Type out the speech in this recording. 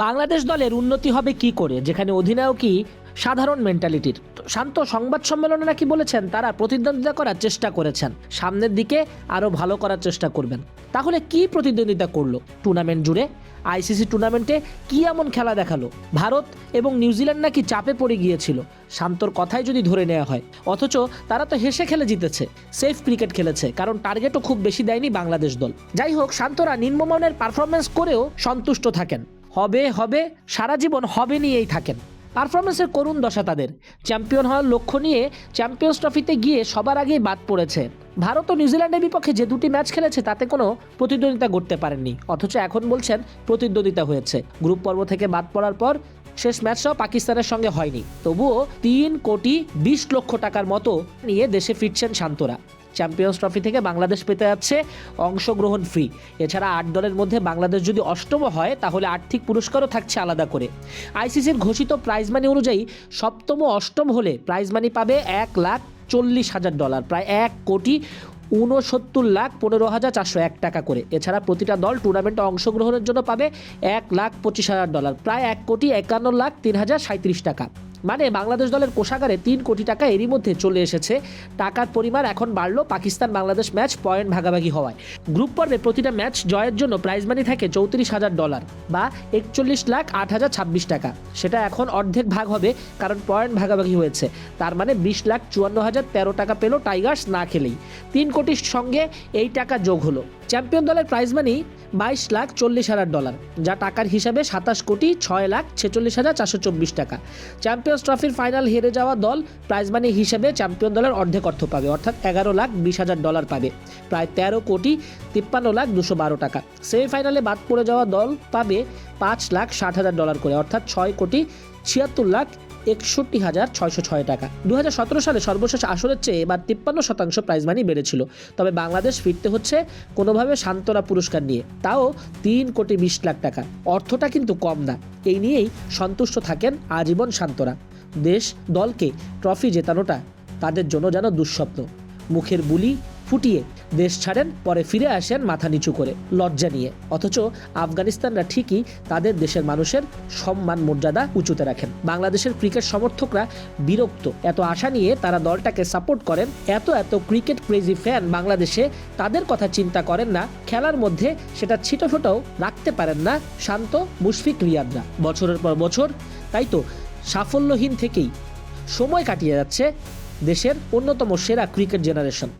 বাংলাদেশ দলের উন্নতি হবে কি করে? যেখানে অধিনায়কই সাধারণ মেন্টালিটির শান্ত সংবাদ সম্মেলনে নাকি বলেছেন, তারা প্রতিদ্বন্দ্বিতা করার চেষ্টা করেছেন। সামনের দিকে আরও ভালো করার চেষ্টা করবেন। তাহলে কি প্রতিদ্বন্দ্বিতা করল? টুর্নামেন্ট জুড়ে? আইসিসি টুর্নামেন্টে কি এমন খেলা দেখাল? ভারত এবং নিউজিল্যান্ড নাকি চাপে পড়ে গিয়েছিল? শান্তর কথাই যদি ধরে নেওয়া হয়, অথচ তারা তো হেসে খেলে জিতেছে সেফ ক্রিকেট খেলেছে, কারণ টার্গেটও খুব বেশি দেয়নি বাংলাদেশ দল। যাই হোক, শান্তরা নিম্নমানের পারফরমেন্স করেও সন্তুষ্ট থাকেন। হবে হবে, সারা জীবন হবে নিয়েই থাকেন। পারফরমেন্সের করুণ দশা তাদের। চ্যাম্পিয়ন হওয়ার লক্ষ্য নিয়ে চ্যাম্পিয়ন্স ট্রফিতে গিয়ে সবার আগেই বাদ পড়েছে। ভারত ও নিউজিল্যান্ডের বিপক্ষে যে দুটি ম্যাচ খেলেছে, তাতে কোনো প্রতিদ্বন্দ্বিতা করতে পারেননি। অথচ এখন বলছেন প্রতিদ্বন্দ্বিতা হয়েছে। গ্রুপ পর্ব থেকে বাদ পড়ার পর শেষ ম্যাচটাও পাকিস্তানের সঙ্গে হয়নি। তবুও তিন কোটি বিশ লক্ষ টাকার মতো নিয়ে দেশে ফিরছেন শান্তরা। চ্যাম্পিয়ন্স ট্রফি থেকে বাংলাদেশ পেতে যাচ্ছে অংশগ্রহণ ফ্রি। এছাড়া আট দলের মধ্যে বাংলাদেশ যদি অষ্টম হয়, তাহলে আর্থিক পুরস্কারও থাকছে আলাদা করে। আইসিসির ঘোষিত প্রাইজ মানি অনুযায়ী সপ্তম অষ্টম হলে প্রাইজ মানি পাবে এক লাখ চল্লিশ হাজার ডলার প্রায় এক কোটি ঊনসত্তর লাখ পনেরো হাজার চারশো এক টাকা করে। এছাড়া প্রতিটা দল টুর্নামেন্টে অংশগ্রহণের জন্য পাবে এক লাখ পঁচিশ হাজার ডলার প্রায় এক কোটি একান্ন লাখ তিন হাজার সাঁত্রিশ টাকা। মানে বাংলাদেশ দলের কোষাগারে তিন কোটি টাকা এরই মধ্যে চলে এসেছে। টাকার পরিমাণ এখন বাড়লো পাকিস্তান বাংলাদেশ ম্যাচ পয়েন্ট ভাগাভাগি হওয়ায়। গ্রুপ পর্বে প্রতিটা ম্যাচ জয়ের জন্য প্রাইজ মানি থাকে চৌত্রিশ হাজার ডলার বা একচল্লিশ লাখ আট হাজার ছাব্বিশ টাকা। সেটা এখন অর্ধেক ভাগ হবে কারণ পয়েন্ট ভাগাভাগি হয়েছে। তার মানে বিশ লাখ চুয়ান্ন হাজার তেরো টাকা পেল টাইগার্স না খেলেই। তিন কোটির সঙ্গে এই টাকা যোগ হলো। চ্যাম্পিয়ন দলের প্রাইজ মানি বাইশ লাখ চল্লিশ হাজার ডলার, যা টাকার হিসাবে সাতাশ কোটি ছয় লাখ ছেচল্লিশ হাজার চারশো চব্বিশ টাকা। চ্যাম্পিয়ন্স ট্রফির ফাইনাল হেরে যাওয়া দল প্রাইজ মানি হিসেবে চ্যাম্পিয়ন দলের অর্ধেক অর্থ পাবে, অর্থাৎ এগারো লাখ বিশ হাজার ডলার পাবে। প্রায় তেরো কোটি তিপ্পান্ন লাখ দুশো বারো টাকা। সেমিফাইনালে বাদ পড়ে যাওয়া দল পাবে পাঁচ লাখ ষাট হাজার ডলার করে, অর্থাৎ ছয় কোটি ছিয়াত্তর লাখ একষট্টি হাজার ছয়শো ছয় টাকা। দুহাজার সতেরো সালে সর্বশেষ আসরের চেয়ে এবার তিপ্পান্ন শতাংশ প্রাইজ মানি বেড়েছিল। তবে বাংলাদেশ ফিরতে হচ্ছে কোনোভাবে সান্ত্বনা পুরস্কার নিয়ে। তাও তিন কোটি বিশ লাখ টাকা। অর্থটা কিন্তু কম না। এই নিয়েই সন্তুষ্ট থাকেন আজীবন শান্তরা দেশ দলকে ট্রফি জেতানোটা তাদের জন্য যেন দুঃস্বপ্ন। মুখের বুলি ফুটিয়ে দেশ ছাড়েন, পরে ফিরে আসেন মাথা নিচু করে লজ্জা নিয়ে। অথচ আফগানিস্তানরা ঠিকই তাদের দেশের মানুষের সম্মান মর্যাদা উঁচুতে রাখেন। বাংলাদেশের ক্রিকেট সমর্থকরা বিরক্ত। এত আশা নিয়ে তারা দলটাকে সাপোর্ট করেন। এত এত ক্রিকেট ক্রেজি ফ্যান বাংলাদেশে তাদের কথা চিন্তা করেন না। খেলার মধ্যে সেটা ছিটোফোটাও রাখতে পারেন না শান্ত মুশফিক রিয়াদরা। বছরের পর বছর, তাই তো সাফল্যহীন থেকেই সময় কাটিয়ে যাচ্ছে দেশের অন্যতম সেরা ক্রিকেট জেনারেশন।